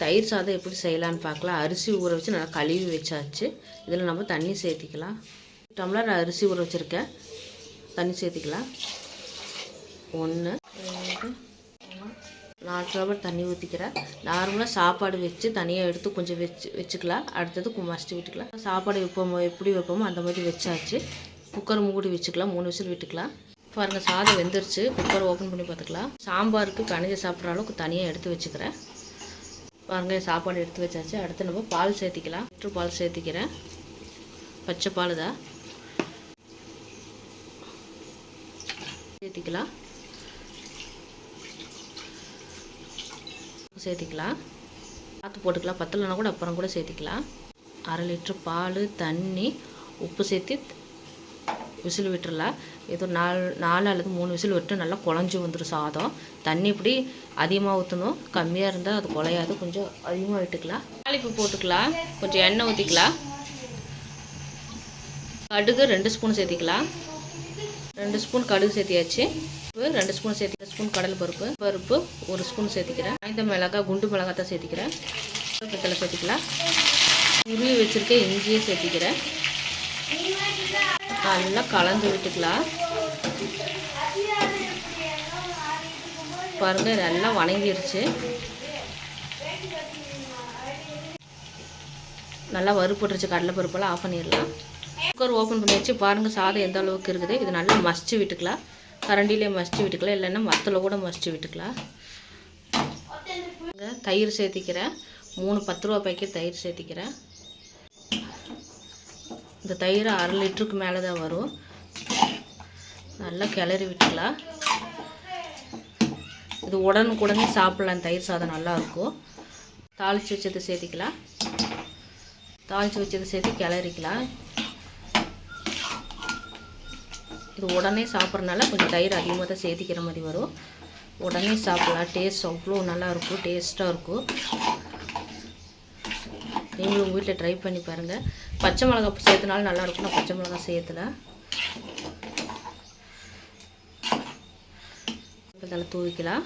தயிர் சாதம் எப்படி செய்யலான்னு பார்க்கலாம். அரிசி ஊற வச்சு நல்லா கழுவி வச்சாச்சு. இதில் நம்ம தண்ணி சேர்த்திக்கலாம். டம்ளர் நான் அரிசி ஊற வச்சுருக்கேன். தண்ணி சேர்த்திக்கலாம். ஒன்று நாலு டம்ளர் தண்ணி ஊற்றிக்கிறேன் நார்மலாக சாப்பாடு வச்சு தனியாக எடுத்து கொஞ்சம் வச்சு வச்சுக்கலாம். அடுத்தது மஸ்ட்டு விட்டுக்கலாம். சாப்பாடு வைப்போமோ எப்படி வைப்போமோ அந்த மாதிரி வச்சாச்சு. குக்கர் மூடி வச்சுக்கலாம். மூணு விசில் விட்டுக்கலாம். பாருங்கள் சாதம் வெந்துருச்சு. குக்கர் ஓப்பன் பண்ணி பார்த்துக்கலாம். சாம்பாருக்கு கணிஞ்ச சாப்பிட்ற அளவுக்கு தனியாக எடுத்து வச்சுக்கிறேன். பாருங்க சாப்பாடு எடுத்து வச்சாச்சு. அடுத்து நம்ம பால் சேர்த்திக்கலாம். லிட்டர் பால் சேர்த்திக்கிறேன். பச்சை பால் தான். சேர்த்திக்கலாம். சேர்த்திக்கலாம். பார்த்து போட்டுக்கலாம். பத்தலைனா கூட அப்புறம் கூட சேர்த்திக்கலாம். அரை லிட்டர் பால் தண்ணி உப்பு சேர்த்து விசில் விட்டுறலாம் ஏதோ நாலு நாலு அல்லது மூணு விசில் விட்டு நல்லா குழஞ்சி வந்துடும் சாதம். தண்ணி இப்படி அதிகமாக ஊற்றணும் கம்மியாக இருந்தால் அது குழையாது. கொஞ்சம் அதிகமாக விட்டுக்கலாம். தாளிப்பு போட்டுக்கலாம். கொஞ்சம் எண்ணெய் ஊற்றிக்கலாம் கடுகு ரெண்டு ஸ்பூன் சேர்த்திக்கலாம். ரெண்டு ஸ்பூன் கடுகு சேர்த்தியாச்சு. ரெண்டு ஸ்பூன் சேர்த்தி ஸ்பூன் கடலை பருப்பு. பருப்பு ஒரு ஸ்பூன் சேர்த்திக்கிறேன். ஐந்த மிளகாய் குண்டு மிளகாய் தான் சேர்த்திக்கிறேன். பித்தளை சேர்த்திக்கலாம். உருவி வச்சுருக்க இஞ்சியை சேர்த்திக்கிறேன். நல்லா கலந்து விட்டுக்கலாம். பாருங்க நல்லா வணங்கிருச்சு. நல்லா வறுப்பட்டுருச்சு கடலை பருப்பெல்லாம் ஆஃப் பண்ணிடலாம். குக்கர் ஓப்பன் பண்ணி வச்சு பாருங்கள் சாதம் எந்த அளவுக்கு இருக்குது. இது நல்லா மசிச்சு விட்டுக்கலாம். கரண்டிலே மசிச்சு விட்டுக்கலாம். இல்லைன்னா மத்தில் கூட மசிச்சு விட்டுக்கலாம். தயிர் சேர்த்திக்கிறேன். மூணு பத்து ரூபா பாக்கெட் தயிர் சேர்த்திக்கிறேன். இந்த தயிர் அரை லிட்டருக்கு மேலே தான் வரும். நல்லா கிளறி விட்டுக்கலாம். இது உடனுக்குடனே சாப்பிட்லாம். தயிர் சாதம் நல்லாயிருக்கும் தாளித்து வச்சதை சேர்த்திக்கலாம். தாளித்து வச்சதை சேர்த்து கிளறிக்கலாம். இது உடனே சாப்பிட்றனால கொஞ்சம் தயிர் அதிகமாக தான் சேர்த்திக்கிற மாதிரி வரும். உடனே சாப்பிட்லாம். டேஸ்ட் அவ்வளோ நல்லாயிருக்கும் டேஸ்ட்டாக இருக்கும். நீங்களும் உங்கள் வீட்டில் ட்ரை பண்ணி பாருங்கள் பச்சை மிளகா சேர்த்தனாலும் நல்லாயிருக்கும். நான் பச்சை மிளகா சேர்த்துல. இப்போ நல்லா தூவிக்கலாம்.